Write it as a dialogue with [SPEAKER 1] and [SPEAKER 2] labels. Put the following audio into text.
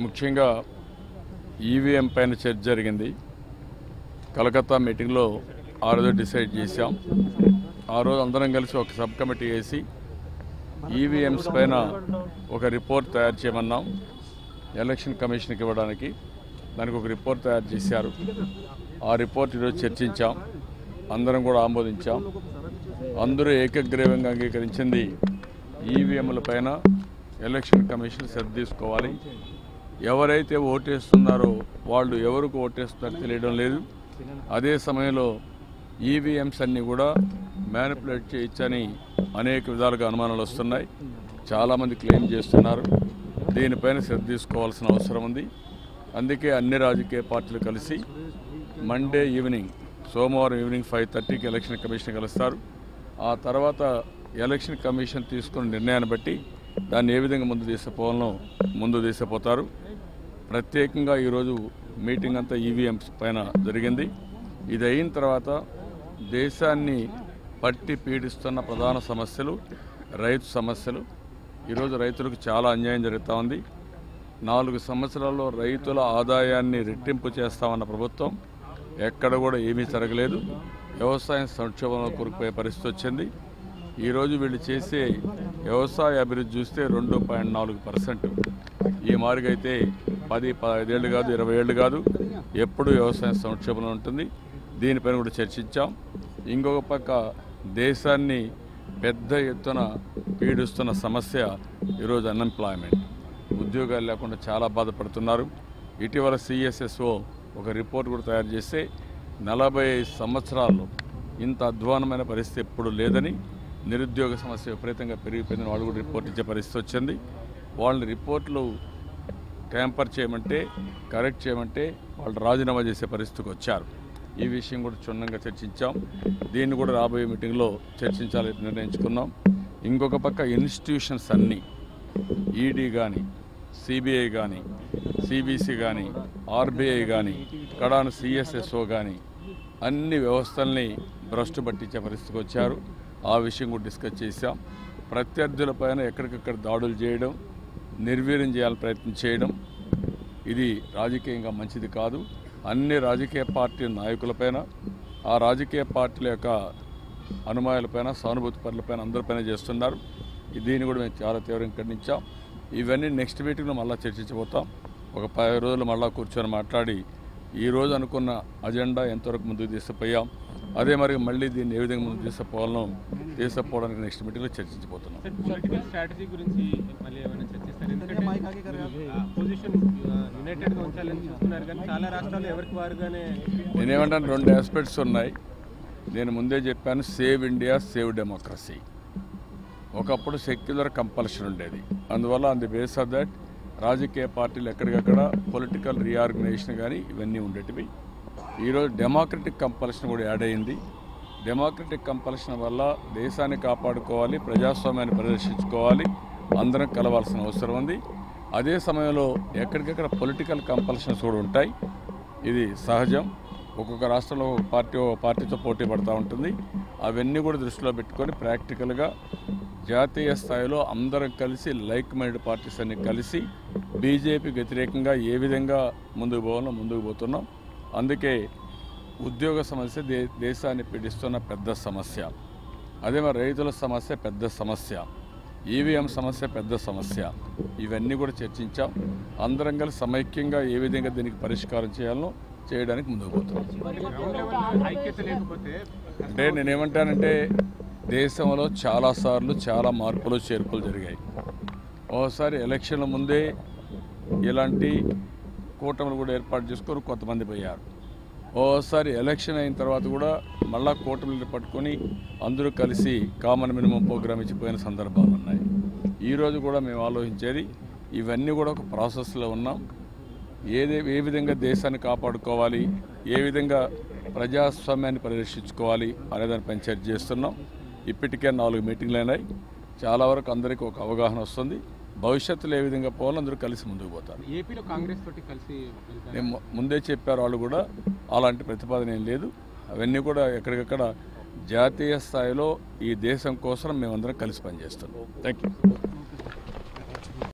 [SPEAKER 1] ముఖ్యంగా ఈవీఎం పైన చర్చ జరిగింది. కలకత్తా మీటింగ్లో ఆ రోజు డిసైడ్ చేశాం. ఆ రోజు అందరం కలిసి ఒక సబ్ కమిటీ వేసి ఈవీఎంస్ పైన ఒక రిపోర్ట్ తయారు చేయమన్నాం. ఎలక్షన్ కమిషన్కి ఇవ్వడానికి దానికి ఒక రిపోర్ట్ తయారు చేశారు. ఆ రిపోర్ట్ ఈరోజు చర్చించాం. అందరం కూడా ఆమోదించాం. అందరూ ఏకగ్రీవంగా అంగీకరించింది ఈవీఎంల పైన ఎలక్షన్ కమిషన్ శ్రద్ధ తీసుకోవాలి. ఎవరైతే ఓటేస్తున్నారో వాళ్ళు ఎవరికి ఓటేస్తున్నారో తెలియడం లేదు. అదే సమయంలో ఈవీఎంస్ అన్నీ కూడా మ్యానిపులేట్ చేయొచ్చని అనేక విధాలుగా అనుమానాలు వస్తున్నాయి. చాలామంది క్లెయిమ్ చేస్తున్నారు. దీనిపైన శ్రద్ధ తీసుకోవాల్సిన అవసరం ఉంది. అందుకే అన్ని రాజకీయ పార్టీలు కలిసి మండే ఈవినింగ్ సోమవారం ఈవినింగ్ ఫైవ్ థర్టీకి ఎలక్షన్ కమిషన్ కలుస్తారు. ఆ తర్వాత ఎలక్షన్ కమిషన్ తీసుకున్న నిర్ణయాన్ని బట్టి దాన్ని ఏ విధంగా ముందు తీసుకుపోవాలనో ముందు తీసుకుపోతారు. ప్రత్యేకంగా ఈరోజు మీటింగ్ అంతా ఈవీఎంస్ పైన జరిగింది. ఇది అయిన తర్వాత దేశాన్ని పట్టి పీడిస్తున్న ప్రధాన సమస్యలు రైతు సమస్యలు. ఈరోజు రైతులకు చాలా అన్యాయం జరుగుతూ ఉంది. నాలుగు సంవత్సరాల్లో రైతుల ఆదాయాన్ని రెట్టింపు చేస్తామన్న ప్రభుత్వం ఎక్కడ కూడా ఏమీ జరగలేదు. వ్యవసాయం సంక్షోభంలో కూరుకుపోయే పరిస్థితి వచ్చింది. ఈరోజు వీళ్ళు చేసే వ్యవసాయ అభివృద్ధి చూస్తే రెండు పాయింట్ నాలుగు పర్సెంట్. ఈ మార్గైతే పది పదహైదేళ్ళు కాదు ఇరవై ఏళ్ళు కాదు ఎప్పుడు వ్యవసాయ సంక్షోభంలో ఉంటుంది. దీనిపైన కూడా చర్చించాం. ఇంకొక పక్క దేశాన్ని పెద్ద ఎత్తున పీడిస్తున్న సమస్య ఈరోజు అన్ఎంప్లాయ్మెంట్. ఉద్యోగాలు లేకుండా చాలా బాధపడుతున్నారు. ఇటీవల సిఎస్ఎస్ఓ ఒక రిపోర్ట్ కూడా తయారు చేస్తే నలభై ఐదు సంవత్సరాల్లో ఇంత అధ్వానమైన పరిస్థితి ఎప్పుడు లేదని నిరుద్యోగ సమస్య విపరీతంగా పెరిగిపోయిందని వాళ్ళు కూడా రిపోర్ట్ ఇచ్చే పరిస్థితి వచ్చింది. వాళ్ళని రిపోర్ట్లు ట్యాంపర్ చేయమంటే కరెక్ట్ చేయమంటే వాళ్ళు రాజీనామా చేసే పరిస్థితికి వచ్చారు. ఈ విషయం కూడా క్షుణ్ణంగా చర్చించాం. దీన్ని కూడా రాబోయే మీటింగ్లో చర్చించాలని నిర్ణయించుకున్నాం. ఇంకొక పక్క ఇన్స్టిట్యూషన్స్ అన్నీ ఈడీ కానీ సిబిఐ కానీ సిబిసి కానీ ఆర్బీఐ కానీ కడాన సిఎస్ఎస్ఓ కానీ అన్ని వ్యవస్థల్ని భ్రష్టు పట్టించే పరిస్థితికి వచ్చారు. ఆ విషయం కూడా డిస్కస్ చేశాం. ప్రత్యర్థుల పైన ఎక్కడికక్కడ దాడులు చేయడం నిర్వీర్యం చేయాలని ప్రయత్నం చేయడం ఇది రాజకీయంగా మంచిది కాదు. అన్ని రాజకీయ పార్టీ నాయకులపైన ఆ రాజకీయ పార్టీల యొక్క అనుమాయాలపైన సానుభూతి పనులపైన అందరిపైన చేస్తున్నారు. దీన్ని కూడా మేము చాలా తీవ్రంగా ఖండించాం. ఇవన్నీ నెక్స్ట్ మీటింగ్లో మళ్ళీ చర్చించబోతాం. ఒక పది రోజులు మళ్ళీ కూర్చొని మాట్లాడి ఈ రోజు అనుకున్న అజెండా ఎంతవరకు ముందుకు తీసుకుపోయాం? అదే మరి మళ్ళీ దీన్ని ఏ విధంగా ముందుకు తీసుకుపోవాలనో తీసుకుపోవడానికి నెక్స్ట్ మీటింగ్లో చర్చించబోతున్నాం.
[SPEAKER 2] సార్ పొలిటికల్ స్ట్రాటజీ గురించి మళ్ళీ ఏమైనా చర్చిస్తారు? ఎందుకంటే పొజిషన్ యునైటెడ్గా ఉంచాలని చూస్తున్నారు కానీ చాలా రాష్ట్రాలు ఎవరికి వారుగానే
[SPEAKER 1] నేనేమంటాను రెండు ఆస్పెక్ట్స్ ఉన్నాయి. నేను ముందే చెప్పాను సేవ్ ఇండియా సేవ్ డెమోక్రసీ ఒకప్పుడు సెక్యులర్ కంపల్షన్ ఉండేది. అందువల్ల on the base of that రాజకీయ పార్టీలు ఎక్కడికక్కడ పొలిటికల్ రీఆర్గనైజేషన్ కానీ ఇవన్నీ ఉండేటివి. ఈరోజు డెమోక్రటిక్ కంపల్షన్ కూడా యాడ్ అయింది. డెమోక్రటిక్ కంపల్షన్ వల్ల దేశాన్ని కాపాడుకోవాలి ప్రజాస్వామ్యాన్ని ప్రదర్శించుకోవాలి అందరం కలవాల్సిన అవసరం ఉంది. అదే సమయంలో ఎక్కడికక్కడ పొలిటికల్ కంపల్షన్స్ కూడా ఉంటాయి. ఇది సహజం. ఒక్కొక్క రాష్ట్రంలో ఒక పార్టీ ఒక పార్టీతో పోటీ పడుతూ ఉంటుంది. అవన్నీ కూడా దృష్టిలో పెట్టుకొని ప్రాక్టికల్గా జాతీయ స్థాయిలో అందరం కలిసి లైక్ మైండ్ పార్టీస్ అన్ని కలిసి బీజేపీకి వ్యతిరేకంగా ఏ విధంగా ముందుకు పోవాలో ముందుకు పోతున్నాం. అందుకే ఉద్యోగ సమస్య దే దేశాన్ని పీడిస్తున్న పెద్ద సమస్య. అదే మరి రైతుల సమస్య పెద్ద సమస్య. ఈవీఎం సమస్య పెద్ద సమస్య. ఇవన్నీ కూడా చర్చించాం. అందరం కలిసి సమైక్యంగా ఏ విధంగా దీనికి పరిష్కారం చేయాలో చేయడానికి ముందుకు పోతున్నాం. అంటే నేనేమంటానంటే దేశంలో చాలాసార్లు చాలా మార్పులు చేర్పులు జరిగాయి. ఓసారి ఎలక్షన్ల ముందే ఇలాంటి కూటమిలు కూడా ఏర్పాటు చేసుకొని కొంతమంది పోయారు. ఓసారి ఎలక్షన్ అయిన తర్వాత కూడా మళ్ళా కూటమిలు పట్టుకొని అందరూ కలిసి కామన్ మినిమం ప్రోగ్రామ్ ఇచ్చిపోయిన సందర్భాలు ఉన్నాయి. ఈరోజు కూడా మేము ఆలోచించేది ఇవన్నీ కూడా ఒక ప్రాసెస్లో ఉన్నాం. ఏదే ఏ విధంగా దేశాన్ని కాపాడుకోవాలి ఏ విధంగా ప్రజాస్వామ్యాన్ని పరిరక్షించుకోవాలి అనే దానిపైన చర్చ చేస్తున్నాం. ఇప్పటికే నాలుగు మీటింగ్లు అయినాయి. చాలా వరకు అందరికీ ఒక అవగాహన వస్తుంది. భవిష్యత్తులో ఏ విధంగా పోవాలో అందరూ కలిసి ముందుకు పోతారు.
[SPEAKER 2] ఏపీలో కాంగ్రెస్ తోటి కలిసి
[SPEAKER 1] నేను ముందే చెప్పారు వాళ్ళు కూడా అలాంటి ప్రతిపాదన ఏం లేదు. అవన్నీ కూడా ఎక్కడికక్కడ జాతీయ స్థాయిలో ఈ దేశం కోసం మేమందరం కలిసి పనిచేస్తున్నాం. Thank you